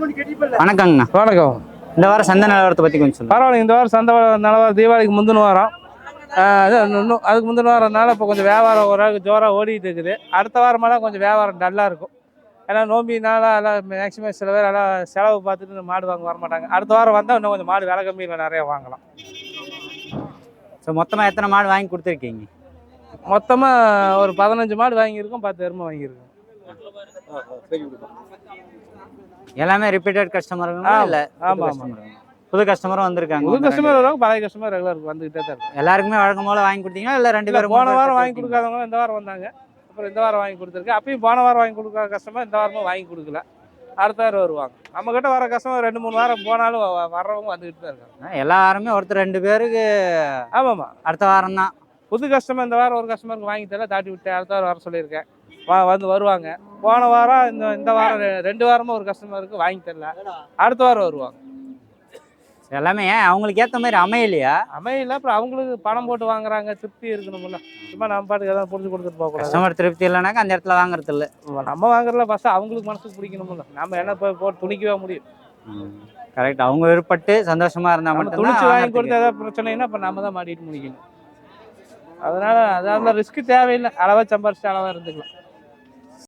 வணக்கங்கண்ணா. வணக்கம். இந்த வாரம் சந்தை நிலவரத்தை பற்றி கொஞ்சம் சொல்லுங்கள் பரவாயில்ல இந்த வாரம் சந்தை நிலவரம் தீபாவளிக்கு முந்தின வாரம். இன்னும் அதுக்கு முந்தின வாரம்னால இப்போ கொஞ்சம் வியாபாரம் ஓரளவுக்கு ஜோராக ஓடிட்டு இருக்குது. அடுத்த வாரமெல்லாம் கொஞ்சம் வியாபாரம் டல்லாக இருக்கும். ஏன்னா நோம்பினால எல்லாம் மேக்ஸிமம் சில பேர் எல்லாம் செலவு பார்த்துட்டு மாடு வாங்க வர மாட்டாங்க அடுத்த வாரம் வந்தால் இன்னும் கொஞ்சம் மாடு விலை கம்மியில் நிறைய வாங்கலாம். ஸோ மொத்தமாக எத்தனை மாடு வாங்கி கொடுத்துருக்கீங்க? மொத்தமாக ஒரு பதினஞ்சு மாடு வாங்கியிருக்கோம் பத்து எருமை வாங்கியிருக்கோம். எல்லாமே ரிப்பீட்டட் கஸ்டமருங்களா இல்லை ஆமா, ஆமா. புது கஸ்டமரும் வந்திருக்காங்க. புது கஸ்டமர் வருவாங்க பழைய கஸ்டமர் ரெகுலர் வந்துகிட்டே தான் இருக்கும் எல்லாருக்குமே வழக்கம் போல வாங்கி கொடுத்தீங்களா? இல்லை ரெண்டு பேரும் போன வாரம் வாங்கி கொடுக்காதவங்க இந்த வாரம் வந்தாங்க. அப்புறம் இந்த வாரம் வாங்கி கொடுத்துருக்கு. அப்பயும் போன வாரம் வாங்கி கொடுக்காத கஸ்டமர் இந்த வாரமும் வாங்கி கொடுக்கல. அடுத்த வாரம் வருவாங்க. நம்ம கிட்ட வர கஸ்டமர் ரெண்டு மூணு வாரம் போனாலும் வர்றவங்க வந்துகிட்டு தான் இருக்காங்க. எல்லா வாரமே ஒருத்தர் ரெண்டு பேருக்கு ஆமாம்மா அடுத்த வாரம் தான் புது கஸ்டமர் இந்த வாரம் ஒரு கஸ்டமருக்கு வாங்கி தரல தாட்டி விட்டு அடுத்த வாரம் வர சொல்லியிருக்கேன். வா வந்து வருவாங்க. போன வாரம் இந்த இந்த வாரம் ரெ- ரெண்டு வாரமும் ஒரு கஸ்டமருக்கு வாங்கி தரல. அடுத்த வாரம் வருவாங்க. எல்லாமே ஏன்? அவங்களுக்கு ஏற்ற மாதிரி அமையலையா? அமையல அப்புறம் அவங்களுக்கு பணம் போட்டு வாங்குறாங்க திருப்தி இருக்கணும்ல சும்மா நம்ம பாட்டுக்கு எதாவது புரிஞ்சு கொடுத்துட்டு போகக்கூடாது கஸ்டமர் திருப்தி இல்லைனாக்கா அந்த இடத்துல வாங்குறது இல்லை நம்ம வாங்குறதுல ஃபர்ஸ்ட் அவங்களுக்கு மனசுக்கு பிடிக்கணும்ல நம்ம என்ன போய் போட்டு துணிக்கவே முடியும். கரெக்ட் அவங்க விருப்பப்பட்டு சந்தோஷமா இருந்தா நம்ம மட்டும் துணிச்சு வாங்கி கொடுத்து ஏதாவது பிரச்சனைனா அப்ப நம்ம தான் மாட்டிட்டு முடிக்கணும். அதனால அந்த ரிஸ்க் தேவையில்லை. அளவை சம்பாரிச்சு அளவாக இருந்துக்கலாம்.